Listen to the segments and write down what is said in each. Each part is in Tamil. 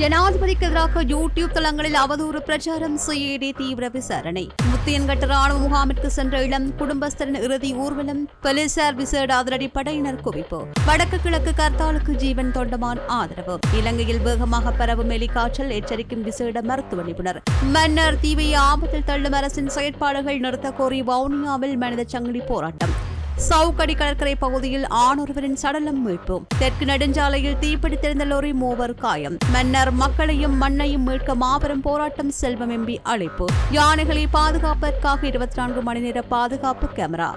ஜனாதிபதிக்கு எதிராக யூடியூப் தளங்களில் அவதூறு பிரச்சாரம் சிஐடி தீவிர விசாரணை. முத்தியன்கட்ட ராணுவ முகாமிற்கு சென்ற இளம் குடும்பஸ்தரின் இறுதி ஊர்வலம் போலீசார் விசேட அதிரடி படையினர் குவிப்பு. வடக்கு கிழக்கு கர்த்தாலுக்கு ஜீவன் தொண்டமான் ஆதரவு. இலங்கையில் வேகமாக பரவும் எலிக்காய்ச்சல் எச்சரிக்கும் விசேட மருத்துவ நிபுணர். மன்னர் தீவை ஆபத்தில் தள்ளும் அரசின் செயற்பாடுகள் நிறுத்த கோரி வவுனியாவில் மனித சங்கிலி போராட்டம். சவுக்கடி கடற்கரை பகுதியில் ஆணொருவரின் சடலம் மீட்பு. தெற்கு நெடுஞ்சாலையில் தீப்பிடித்திருந்த லோரி மூவர் காயம். மன்னர் மக்களையும் மண்ணையும் மீட்க மாபெரும் போராட்டம் செல்வம் எம்பி அழைப்பு. யானைகளை பாதுகாப்பதற்காக இருபத்தி நான்கு மணி நேர பாதுகாப்பு கேமரா.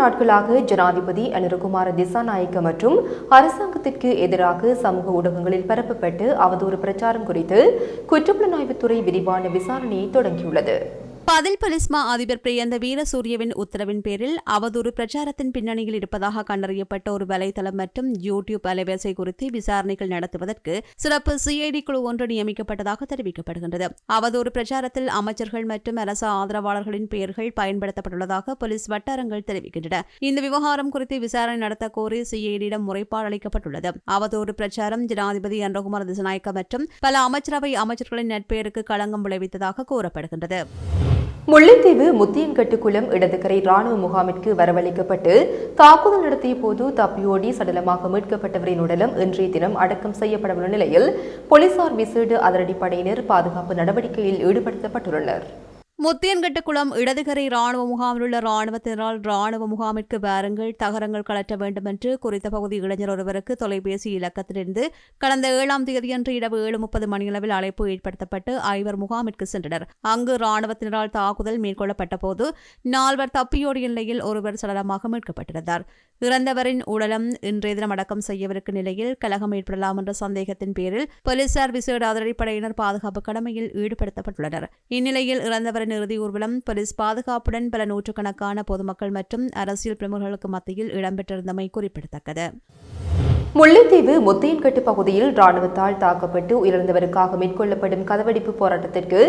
நாட்களாக ஜனாதிபதி அனுரகுமார திசாநாயக்க மற்றும் அரசாங்கத்திற்கு எதிராக சமூக ஊடகங்களில் பரப்பப்பட்டு அவதூறு பிரச்சாரம் குறித்து குற்றப்புலனாய்வுத்துறை விரிவான விசாரணையை தொடங்கியுள்ளது. பதில் பலிஸ்மா அதிபர் பிரியந்த வீரசூரியவின் உத்தரவின் பேரில் அவதூறு பிரச்சாரத்தின் பின்னணியில் இருப்பதாக கண்டறியப்பட்ட ஒரு வலைதளம் மற்றும் யூடியூப் அலைவரிசை குறித்து விசாரணைகள் நடத்துவதற்கு சிறப்பு சிஐடி குழு ஒன்று நியமிக்கப்பட்டதாக தெரிவிக்கப்படுகின்றது. அவதூறு பிரச்சாரத்தில் அமைச்சர்கள் மற்றும் அரசு ஆதரவாளர்களின் பெயர்கள் பயன்படுத்தப்பட்டுள்ளதாக போலீஸ் வட்டாரங்கள் தெரிவிக்கின்றன. இந்த விவகாரம் குறித்து விசாரணை நடத்த கோரி சிஐடியிடம் முறைப்பாடு அளிக்கப்பட்டுள்ளது. அவதூறு பிரச்சாரம் ஜனாதிபதி அன்றகுமார் திசநாயக்க மற்றும் பல அமைச்சரவை அமைச்சர்களின் நட்பெயருக்கு களங்கம் விளைவித்ததாக கூறப்படுகின்றது. முல்லைத்தீவு முத்தியன்கட்டுக்குளம் இடதுக்கரை ராணுவ முகாமிற்கு வரவழைக்கப்பட்டு தாக்குதல் நடத்திய போது தப்பியோடி சடலமாக மீட்கப்பட்டவரின் உடலம் இன்றைய தினம் அடக்கம் செய்யப்படவுள்ள நிலையில் போலீசார் விசேட அதிரடிப்படையினர் பாதுகாப்பு நடவடிக்கையில் ஈடுபடுத்தப்பட்டுள்ளனர். முத்தியன்கட்டுக்குளம் இடதுகரை ராணுவ முகாமில் உள்ள ராணுவத்தினரால் ராணுவ முகாமிற்கு வாருங்கள் தகரங்கள் கலற்ற வேண்டும் என்று குறித்த பகுதி இளைஞர் ஒருவருக்கு தொலைபேசி இலக்கத்திலிருந்து கடந்த ஏழாம் தேதியன்று இரவு ஏழு முப்பது மணியளவில் அழைப்பு ஏற்படுத்தப்பட்டு ஐவர் முகாமிற்கு சென்றனர். அங்கு ராணுவத்தினரால் தாக்குதல் மேற்கொள்ளப்பட்ட போது நால்வர் தப்பியோடிய நிலையில் ஒருவர் சடலமாக மீட்கப்பட்டிருந்தார். இறந்தவரின் உடலம் இன்றைய தினம் அடக்கம் செய்யவிருக்கும் நிலையில் கலகம் ஏற்படலாம் என்ற சந்தேகத்தின் பேரில் போலீசார் விசேட அதிரடிப்படையினர் பாதுகாப்பு கடமையில் ஈடுபடுத்தப்பட்டுள்ளனர். இந்நிலையில் இறந்தவரின் இறுதி ஊர்வலம் போலீஸ் பாதுகாப்புடன் பல நூற்றுக்கணக்கான பொதுமக்கள் மற்றும் அரசியல் பிரமுகர்களுக்கு மத்தியில் இடம்பெற்றிருந்தமை குறிப்பிடத்தக்கது. முல்லைத்தீவு முத்தையன்கட்டு பகுதியில் ராணுவத்தால் தாக்கப்பட்டு உயிரிழந்தவருக்காக மேற்கொள்ளப்படும் கதவடிப்பு போராட்டத்திற்கு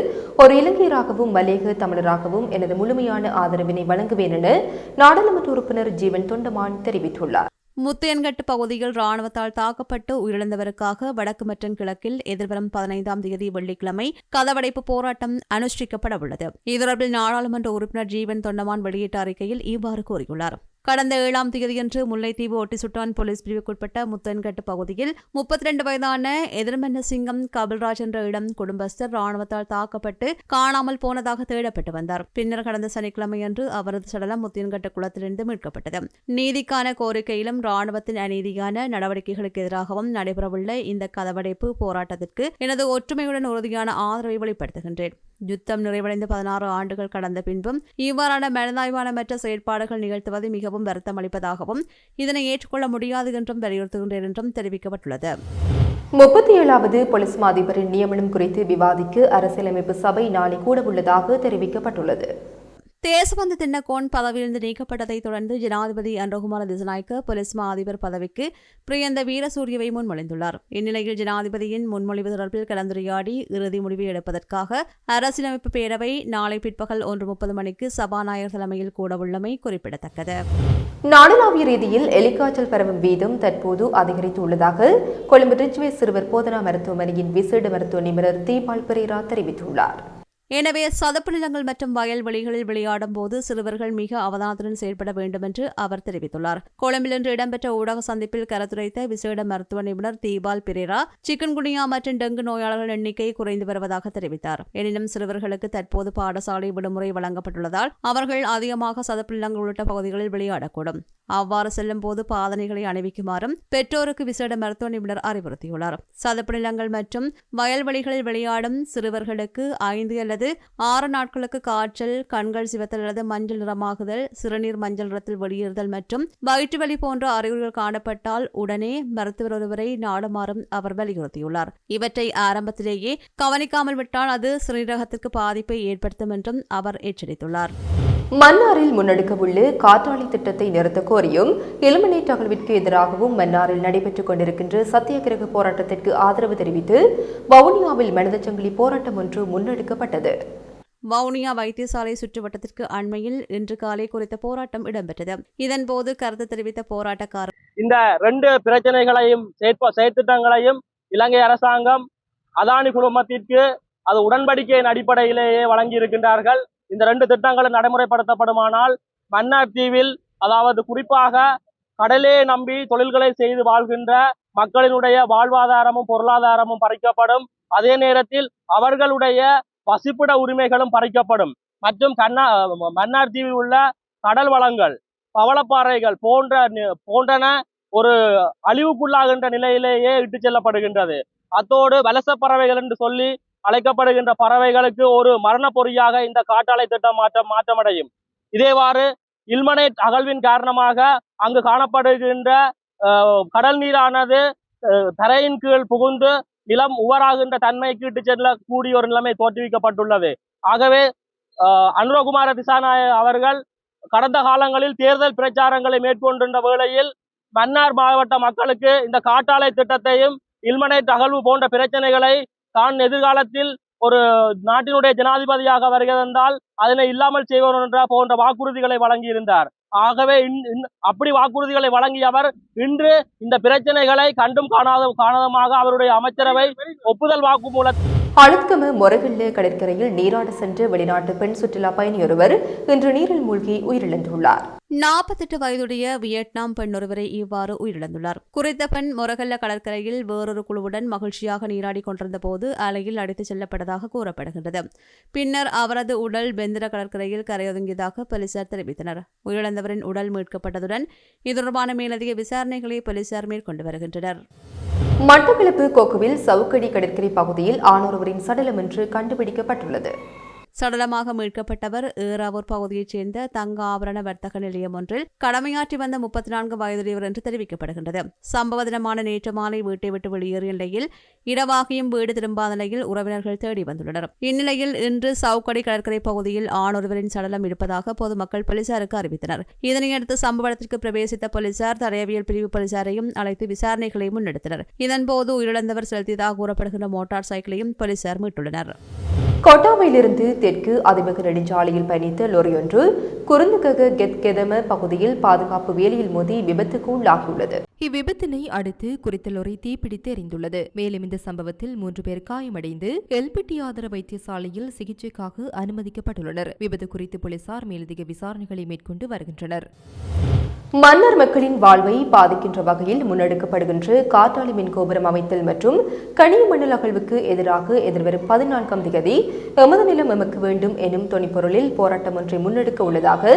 ஒரு இலங்கையராகவும் மலேக தமிழராகவும் எனது முழுமையான ஆதரவினை வழங்குவேன் என நாடாளுமன்ற உறுப்பினர் ஜீவன் தொண்டமான் தெரிவித்துள்ளார். முத்தையன்கட்டு பகுதியில் ராணுவத்தால் தாக்கப்பட்டு உயிரிழந்தவருக்காக வடக்கு மற்றும் கிழக்கில் எதிர்வரும் பதினைந்தாம் தேதி வெள்ளிக்கிழமை கதவடைப்பு போராட்டம் அனுஷ்டிக்கப்பட உள்ளது இதுதொடர்பில் நாடாளுமன்ற உறுப்பினர் ஜீவன் தொண்டமான் வெளியிட்ட அறிக்கையில் இவ்வாறு கூறியுள்ளார். கடந்த ஏழாம் தேதியன்று முல்லைத்தீவு ஒட்டிசுட்டான் போலீஸ் பிரிவுக்குட்பட்ட முத்தன்கட்டு பகுதியில் முப்பத்தி ரெண்டு வயதான எதிர்மன்ன சிங்கம் கபில்ராஜ் என்ற இடம் குடும்பஸ்தர் ராணுவத்தால் தாக்கப்பட்டு காணாமல் போனதாக தேடப்பட்டு வந்தார். பின்னர் கடந்த சனிக்கிழமையன்று அவரது சடலம் முத்தியன்கட்டு குளத்திலிருந்து மீட்கப்பட்டது. நீதிக்கான கோரிக்கையிலும் ராணுவத்தின் அநீதியான நடவடிக்கைகளுக்கு எதிராகவும் நடைபெறவுள்ள இந்த கதவடைப்பு போராட்டத்திற்கு எனது ஒற்றுமையுடன் உறுதியான ஆதரவை வெளிப்படுத்துகின்றேன். யுத்தம் நிறைவடைந்து பதினாறு ஆண்டுகள் கடந்த பின்பும் இவ்வாறான மனதாய்வானமற்ற செயற்பாடுகள் நிகழ்த்துவது மிக மிகவும் வருத்தம் அளிப்பதாகவும் இதனை ஏற்றுக்கொள்ள முடியாது என்றும் வலியுறுத்துகின்றேன் என்றும் தெரிவிக்கப்பட்டுள்ளது. முப்பத்தி ஏழாவது போலீஸ் அதிபரின் நியமனம் குறித்து விவாதிக்க அரசியலமைப்பு சபை நாளை கூட உள்ளதாக தெரிவிக்கப்பட்டுள்ளது. தேசபந்து தின்னகோன் பதவியிலிருந்து நீக்கப்பட்டதை தொடர்ந்து ஜனாதிபதி அன்றகுமார திசநாயக்க போலீஸ் மா அதிபர் பதவிக்கு பிரியந்த வீரசூரியவை முன்மொழிந்துள்ளார். இந்நிலையில் ஜனாதிபதியின் முன்மொழிவு தொடர்பில் கலந்துரையாடி இறுதி முடிவை எடுப்பதற்காக அரசியலமைப்பு பேரவை நாளை பிற்பகல் ஒன்று முப்பது மணிக்கு சபாநாயகர் தலைமையில் கூடவுள்ளமை குறிப்பிடத்தக்கது. நாடளாவிய ரீதியில் எலிக்காய்ச்சல் பரவும் வீதம் தற்போது அதிகரித்துள்ளதாக கொழும்பு ரிச்வே சிறுவர் போதனா மருத்துவமனையின் விசேட மருத்துவ நிபுணர் தீபால் பெரேரா தெரிவித்துள்ளார். எனவே சதுப்பு நிலங்கள் மற்றும் வயல்வெளிகளில் விளையாடும் போது சிறுவர்கள் மிக அவதானத்துடன் செயல்பட வேண்டும் என்று அவர் தெரிவித்துள்ளார். கொழும்பில் இன்று இடம்பெற்ற ஊடக சந்திப்பில் கருத்துரைத்த விசேட மருத்துவ நிபுணர் தீபால் பிரேரா சிக்கன்குனியா மற்றும் டெங்கு நோயாளர்கள் எண்ணிக்கை குறைந்து வருவதாக தெரிவித்தார். எனினும் சிறுவர்களுக்கு தற்போது பாடசாலை விடுமுறை வழங்கப்பட்டுள்ளதால் அவர்கள் அதிகமாக சதுப்பு நிலங்கள் உள்ளிட்ட பகுதிகளில் விளையாடக்கூடும். அவ்வாறு செல்லும் போது பாதனைகளை அணிவிக்குமாறும் பெற்றோருக்கு விசேட மருத்துவ நிபுணர் அறிவுறுத்தியுள்ளார். சதுப்பு நிலங்கள் மற்றும் வயல்வெளிகளில் விளையாடும் சிறுவர்களுக்கு ஐந்து அல்லது அல்லது ஆறு நாட்களுக்கு காய்ச்சல் கண்கள் சிவத்தல் அல்லது மஞ்சள் நிறமாகுதல் சிறுநீர் மஞ்சள் நிறத்தில் வெளியேறுதல் மற்றும் வயிற்று வலி போன்ற அறிகுறிகள் காணப்பட்டால் உடனே மருத்துவர் ஒருவரை நாடுமாறும் அவர் வலியுறுத்தியுள்ளார். இவற்றை ஆரம்பத்திலேயே கவனிக்காமல் விட்டால் அது சிறுநீரகத்திற்கு பாதிப்பை ஏற்படுத்தும் என்றும் அவர் எச்சரித்துள்ளார். மன்னாரில் முன்னெடுக்கவுள்ள காற்றாலை திட்டத்தை நிறுத்தக் கோரியும் எலிமினேட் அகழ்விற்கு எதிராகவும் மன்னாரில் நடைபெற்றுக் கொண்டிருக்கின்ற சத்தியாகிரக போராட்டத்திற்கு ஆதரவு தெரிவித்து வவுனியாவில் மனிதச்சங்கிலி போராட்டம் ஒன்று முன்னெடுக்கப்பட்டது. வவுனியா வைத்தியசாலை சுற்றுவட்டத்திற்கு அண்மையில் இன்று காலை குறித்த போராட்டம் இடம்பெற்றது. இதன்போது கருத்து தெரிவித்த போராட்டக்காரர் இந்த ரெண்டு பிரச்சனைகளையும் செயற்திட்டங்களையும் இலங்கை அரசாங்கம் அதானி குழுமத்திற்கு அது உடன்படிக்கையின் அடிப்படையிலேயே வழங்கி இருக்கின்றார்கள் இந்த ரெண்டு திட்டங்களும் நடைமுறைப்படுத்தப்படுமானால் மன்னார் தீவில் அதாவது குறிப்பாக கடலே நம்பி தொழில்களை செய்து வாழ்கின்ற மக்களினுடைய வாழ்வாதாரமும் பொருளாதாரமும் பறிக்கப்படும். அதே நேரத்தில் அவர்களுடைய வசிப்பிட உரிமைகளும் பறிக்கப்படும். மற்றும் கண்ணா மன்னார் தீவில் உள்ள கடல் வளங்கள் பவளப்பாறைகள் போன்ற போன்றன ஒரு அழிவுக்குள்ளாகின்ற நிலையிலேயே இட்டு செல்லப்படுகின்றது. அத்தோடு வலச பறவைகள் என்று சொல்லி அழைக்கப்படுகின்ற பறவைகளுக்கு ஒரு மரண பொறியாக இந்த காட்டாலை திட்டம் மாற்றம் மாற்றமடையும். இதேவாறு இல்மனேட் அகழ்வின் காரணமாக அங்கு காணப்படுகின்ற அஹ், கடல் நீரானது அஹ், தரையின் கீழ் புகுந்து நிலம் உவராகின்ற தன்மைக்கு இட்டு செல்லக்கூடிய ஒரு நிலைமை தோற்றுவிக்கப்பட்டுள்ளது. ஆகவே அனுரகுமார திசாநாய அவர்கள் கடந்த காலங்களில் தேர்தல் பிரச்சாரங்களை மேற்கொண்டிருந்த வேளையில் மன்னார் மாவட்ட மக்களுக்கு இந்த காட்டாலை திட்டத்தையும் இல்மனைட் அகழ்வு போன்ற பிரச்சனைகளை தான் எதிர்காலத்தில் ஒரு நாட்டினுடைய ஜனாதிபதியாக வருகிறதென்றால் அதனை இல்லாமல் செய்வோம் என்ற போன்ற வாக்குறுதிகளை வழங்கியிருந்தார். ஆகவே அப்படி வாக்குறுதிகளை வழங்கிய அவர் இன்று இந்த பிரச்சனைகளை கண்டும் காணாத காணாதமாக அவருடைய அமைச்சரவை ஒப்புதல் வாக்குமூல அழுத்கம மொரகல்ல கடற்கரையில் நீராட சென்ற வெளிநாட்டு பெண் சுற்றுலா பயணியொருவர் இன்று நீரில் மூழ்கி உயிரிழந்துள்ளார். நாற்பத்தெட்டு வயதுடைய வியட்நாம் பெண் ஒருவரை இவ்வாறு உயிரிழந்துள்ளார். குறித்த பெண் மொரகல்ல கடற்கரையில் வேறொரு குழுவுடன் மகிழ்ச்சியாக நீராடிக் கொண்டிருந்த போது அலையில் அடித்துச் செல்லப்பட்டதாக கூறப்படுகின்றது. பின்னர் அவரது உடல் பெந்திர கடற்கரையில் கரையொதுங்கியதாக போலீசார் தெரிவித்தனர். உயிரிழந்தவரின் உடல் மீட்கப்பட்டதுடன் இது தொடர்பான மேலதிக விசாரணைகளை போலீசார் மேற்கொண்டு வருகின்றனர். மட்டக்களப்பு கொக்குவில் சவுக்கடி கடற்கரை பகுதியில் ஆணொருவரின் சடலம் என்று கண்டுபிடிக்கப்பட்டுள்ளது. சடலமாக மீட்கப்பட்டவர் ஏறாவூர் பகுதியைச் சேர்ந்த தங்க ஆபரண வர்த்தக நிலையம் ஒன்றில் கடமையாற்றி வந்த முப்பத்தி நான்கு வயதுடையவர் என்று தெரிவிக்கப்படுகின்றது. சம்பவ தினமான நேற்று மாலை வீட்டை விட்டு வெளியேறிய நிலையில் இரவாகியும் வீடு திரும்பாத நிலையில் உறவினர்கள் தேடி வந்துள்ளனர். இந்நிலையில் இன்று சவுக்கடி கடற்கரை பகுதியில் ஆணொருவரின் சடலம் இருப்பதாக பொதுமக்கள் போலீசாருக்கு அறிவித்தனர். இதனையடுத்து சம்பவ இடத்திற்கு பிரவேசித்த போலீசார் தடயவியல் பிரிவு போலீசாரையும் அழைத்து விசாரணைகளை முன்னெடுத்தனர். இதன்போது உயிரிழந்தவர் செலுத்தியதாக கூறப்படுகின்ற மோட்டார் சைக்கிளையும் போலீசார் மீட்டுள்ளனர். கொட்டாமையிலிருந்து தெற்கு அதிமுக நெடுஞ்சாலையில் பயணித்த லொரியொன்று குருந்துகக கெத்கெதம பகுதியில் பாதுகாப்பு வேலியில் மோதி விபத்துக்கு உள்ளாகியுள்ளது. இவ்விபத்தினை அடுத்து குறித்த லொரி தீப்பிடித்து எரிந்துள்ளது. மேலும் இந்த சம்பவத்தில் மூன்று பேர் காயமடைந்து எல்பிடி ஆதர வைத்தியசாலையில் சிகிச்சைக்காக அனுமதிக்கப்பட்டுள்ளனர். விபத்து குறித்து போலீசார் மேலதிக விசாரணைகளை மேற்கொண்டு வருகின்றனர். மன்னர் மக்களின் வாழ்வை பாதிக்கின்ற வகையில் முன்னெடுக்கப்படுகின்ற காற்றாலை மின் கோபுரம் அமைத்தல் மற்றும் கனிய மணல் அகழ்வுக்கு எதிராக எதிர்வரும் பதினான்காம் தேதி எமது நிலம் எமக்கு வேண்டும் எனும் தொனிப்பொருளில் போராட்டம் ஒன்றை முன்னெடுக்க உள்ளதாக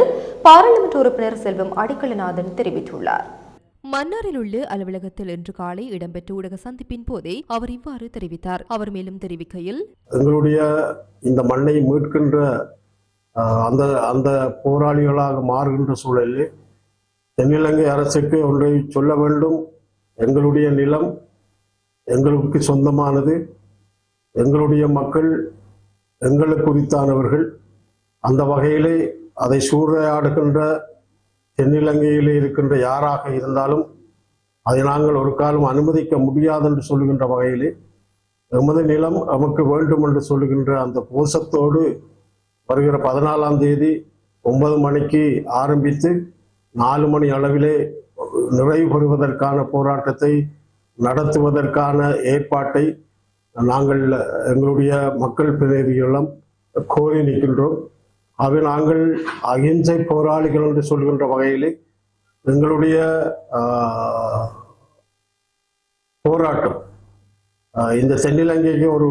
பாராளுமன்ற உறுப்பினர் செல்வம் அடிக்கலநாதன் தெரிவித்துள்ளார். மன்னாரில் உள்ள அலுவலகத்தில் இன்று காலை இடம்பெற்ற ஊடக சந்திப்பின் போதே அவர் இவ்வாறு தெரிவித்தார். அவர் மேலும் தெரிவிக்கையில் எங்களுடைய இந்த மண்ணை மீட்கின்ற அந்த அந்த போராளிகளாக மாறுகின்ற சூழலில் தென்னிலங்கை அரசுக்கு ஒன்றை சொல்ல வேண்டும். எங்களுடைய நிலம் எங்களுக்கு சொந்தமானது. எங்களுடைய மக்கள் எங்களுக்கு குறித்தானவர்கள் அந்த வகையிலே அதை சூறையாடுகின்ற தென்னிலங்கையிலே இருக்கின்ற யாராக இருந்தாலும் அதை நாங்கள் ஒரு காலம் அனுமதிக்க முடியாது என்று சொல்லுகின்ற வகையிலே எமது நிலம் நமக்கு வேண்டும் என்று சொல்லுகின்ற அந்த கோஷத்தோடு வருகிற பதினாலாம் தேதி ஒன்பது மணிக்கு ஆரம்பித்து நாலு மணி அளவிலே நிறைவு பெறுவதற்கான போராட்டத்தை நடத்துவதற்கான ஏற்பாட்டை நாங்கள் எங்களுடைய மக்கள் பிரதிநிதிகளிடம் கோரி நிற்கின்றோம். அவை நாங்கள் அகிம்சை போராளிகள் என்று சொல்கின்ற வகையிலே எங்களுடைய போராட்டம் இந்த தென்னிலங்கைக்கு ஒரு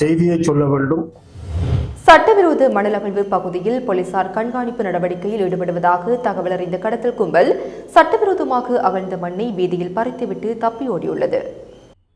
செய்தியை சொல்ல வேண்டும். சட்டவிரோத மணலகழ்வு பகுதியில் போலீசார் கண்காணிப்பு நடவடிக்கையில் ஈடுபடுவதாக தகவல் அறிந்த கடத்தல் கும்பல் சட்டவிரோதமாக அகழ்ந்த மண்ணை வீதியில் பறித்துவிட்டு தப்பியோடியுள்ளது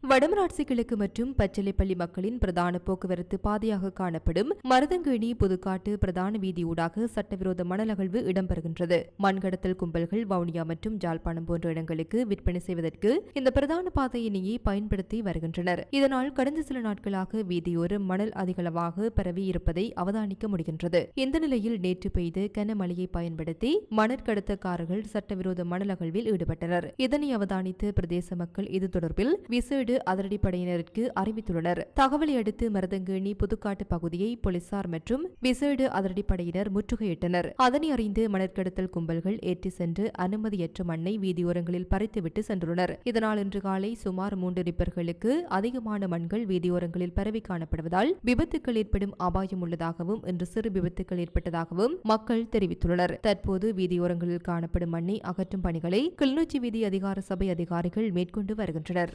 வடமராட்சி கிழக்கு மற்றும் பச்சளைப்பள்ளி மக்களின் பிரதான போக்குவரத்து பாதையாக காணப்படும் மருதங்கேணி புதுக்காட்டு பிரதான வீதியூடாக சட்டவிரோத மணல் அகழ்வு இடம்பெறுகின்றது. மண்கடத்தல் கும்பல்கள் வவுனியா மற்றும் ஜாழ்ப்பாணம் போன்ற இடங்களுக்கு விற்பனை செய்வதற்கு இந்த பிரதான பாதையினையே பயன்படுத்தி வருகின்றனர். இதனால் கடந்த சில நாட்களாக வீதியோரம் மணல் அதிகளவாக பரவி இருப்பதை அவதானிக்க முடிகின்றது. இந்த நிலையில் நேற்று பெய்த கனமழையை பயன்படுத்தி மணற்கடத்தக்காரர்கள் சட்டவிரோத மணல் அகழ்வில் ஈடுபட்டனர். இதனை அவதானித்த பிரதேச மக்கள் இது தொடர்பில் விசேடு அதிரடிப்படையினருக்கு அறிவித்துள்ளனர். தகவலை அடுத்து மருதங்கேணி புதுக்காட்டு பகுதியை போலீசார் மற்றும் விசேடு அதிரடிப்படையினர் முற்றுகையிட்டனர். அதனை அறிந்து மணற்கடத்தல் கும்பல்கள் ஏற்றி சென்று அனுமதியற்ற மண்ணை வீதியோரங்களில் பறித்துவிட்டு சென்றுள்ளனர் இதனால் இன்று காலை சுமார் மூன்று ரிப்பர்களுக்கு அதிகமான மண்கள் வீதியோரங்களில் பரவி காணப்படுவதால் விபத்துக்கள் ஏற்படும் அபாயம் உள்ளதாகவும் இன்று சிறு விபத்துக்கள் ஏற்பட்டதாகவும் மக்கள் தெரிவித்துள்ளனர். தற்போது வீதியோரங்களில் காணப்படும் மண்ணை அகற்றும் பணிகளை கிளிநொச்சி வீதி அதிகார சபை அதிகாரிகள் மேற்கொண்டு வருகின்றனர்.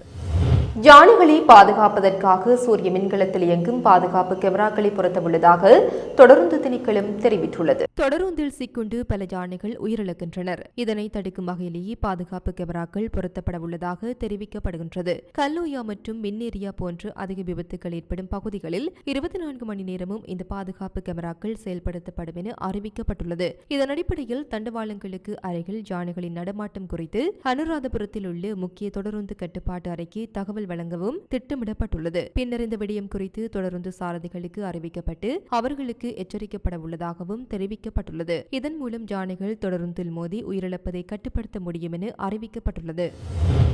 யானைகளை பாதுகாப்பதற்காக சூரிய மின்கலத்தில் இயங்கும் பாதுகாப்பு கேமராக்களை பொருத்தவுள்ளதாக தொடருந்து திணைக்களம் தெரிவித்துள்ளது. தொடருந்தில் சிக்குண்டு பல யானைகள் உயிரிழக்கின்றனர். இதனை தடுக்கும் வகையிலேயே பாதுகாப்பு கேமராக்கள் பொருத்தப்பட உள்ளதாக தெரிவிக்கப்படுகின்றது. கல்லோயா மற்றும் மின்னேரியா போன்ற அதிக விபத்துகள் ஏற்படும் பகுதிகளில் இருபத்தி நான்கு மணி நேரமும் இந்த பாதுகாப்பு கேமராக்கள் செயல்படுத்தப்படும் என அறிவிக்கப்பட்டுள்ளது. இதன் அடிப்படையில் தண்டவாளங்களுக்கு அருகில் யானைகளின் நடமாட்டம் குறித்து அனுராதபுரத்தில் உள்ள முக்கிய தொடருந்து கட்டுப்பாட்டு அறைக்கு தகவல் வழங்கவும் திட்டமிடப்பட்டுள்ளது. பின்னர் இந்த விடயம் குறித்து தொடருந்து சாரதிகளுக்கு அறிவிக்கப்பட்டு அவர்களுக்கு எச்சரிக்கப்பட உள்ளதாகவும் தெரிவிக்கப்பட்டுள்ளது. இதன் மூலம் யானைகள் தொடருந்தில் மோதி உயிரிழப்பதை கட்டுப்படுத்த முடியும் என அறிவிக்கப்பட்டுள்ளது.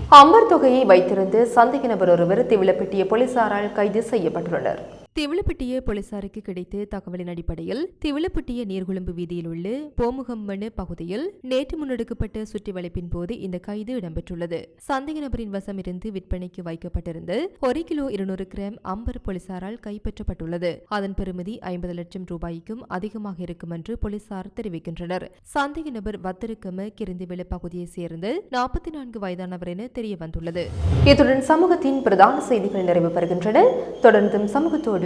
அம்பர் தொகையை வைத்திருந்து சந்தேக நபர் ஒருவர் திவிலப்பட்டிய போலீசாரால் கைது செய்யப்பட்டுள்ளனர். திவிலப்பட்டிய போலீசாருக்கு கிடைத்த தகவலின் அடிப்படையில் திவிலப்பட்டிய நீர்குழம்பு வீதியில் உள்ள போமுகம்மனு பகுதியில் நேற்று முன்னெடுக்கப்பட்ட சுற்றி வளைப்பின் போது இந்த கைது இடம்பெற்றுள்ளது. சந்தேக நபரின் வசம் இருந்து விற்பனைக்கு வைக்கப்பட்டிருந்த ஒரு கிலோ இருநூறு கிராம் அம்பர் போலீசாரால் கைப்பற்றப்பட்டுள்ளது. அதன் பெறுமதி ஐம்பது லட்சம் ரூபாய்க்கும் அதிகமாக இருக்கும் என்று போலீசார் தெரிவிக்கின்றனர். சந்தேக நபர் வத்திருக்கம கிருந்திவில பகுதியை சேர்ந்த நாற்பத்தி நான்கு வயதானவர் என தெரிய வந்துள்ளது இத்துடன் சமூகத்தின் பிரதான செய்திகள் நிறைவு பெறுகின்றன. தொடர்ந்தும் சமூகத்தோடு